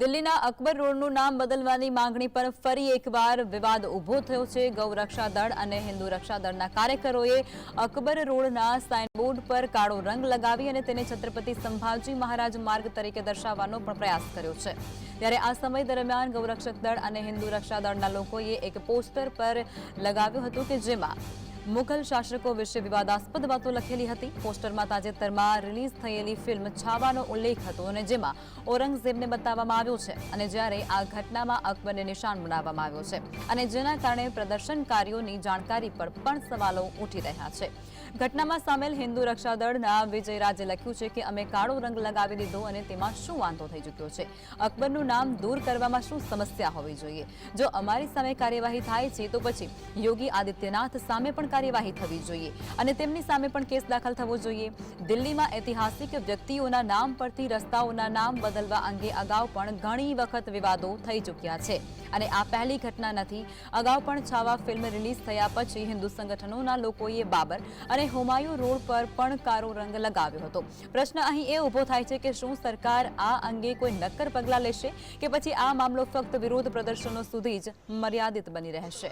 દિલ્હીના અકબર રોડનું નામ બદલવાની માંગણી પર ફરી એકવાર વિવાદ ઊભો થયો છે. ગૌરક્ષા દળ અને હિન્દુ રક્ષા દળના કાર્યકરોએ અકબર રોડના સાઇનબોર્ડ પર કાળો રંગ લગાવી અને તેને છત્રપતિ સંભાજી મહારાજ માર્ગ તરીકે દર્શાવવાનો પણ પ્રયાસ કર્યો છે. ત્યારે આ સમય દરમિયાન ગૌરક્ષક દળ અને હિન્દુ રક્ષા દળના લોકોએ એક પોસ્ટર પર લગાવ્યું હતું કે જેમાં મુઘલ શાસકો વિશે વિવાદાસ્પદ વાતો લખેલી હતી. પોસ્ટરમાં તાજેતરમાં રિલીઝ થયેલી ફિલ્મ છાવાનો ઉલ્લેખ હતો અને જેમાં ઔરંગઝેબને બતાવવામાં આવ્યો છે અને જ્યારે આ ઘટનામાં અકબરને નિશાન બનાવવામાં આવ્યો છે અને જેના કારણે પ્રદર્શનકારીઓની જાણકારી પર પણ સવાલો ઉઠી રહ્યા છે. ઘટનામાં સામેલ હિન્દુ રક્ષા દળના વિજય રાજે લખ્યું છે કે અમે કાળો રંગ લગાવી દીધો અને તેમાં શું વાંધો થઈ ચૂક્યો છે? અકબરનું નામ દૂર કરવામાં શું સમસ્યા હોવી જોઈએ? જો અમારી સામે કાર્યવાહી થાય છે તો પછી યોગી આદિત્યનાથ સામે પણ કાર્યવાહી થવી જોઈએ અને તેમની સામે પણ કેસ દાખલ થવો જોઈએ. દિલ્હીમાં ઐતિહાસિક વ્યક્તિઓના નામ પરથી રસ્તાઓના નામ બદલવા અંગે અગાઉ પણ ઘણી વખત વિવાદો થઈ ચૂક્યા છે. અને આ પહેલી ઘટના નથી. અગાઉ પણ છાવા ફિલ્મ રિલીઝ થયા પછી હિન્દુ સંગઠનોના લોકોએ બાબર અને હુમાયુ રોડ પર પણ કારો રંગ લગાવ્યો હતો. પ્રશ્ન અહીં એ ઊભો થાય છે કે શું સરકાર આ અંગે કોઈ નક્કર પગલાં લેશે કે પછી આ મામલો ફક્ત વિરોધ પ્રદર્શનો સુધી જ મર્યાદિત બની રહેશે?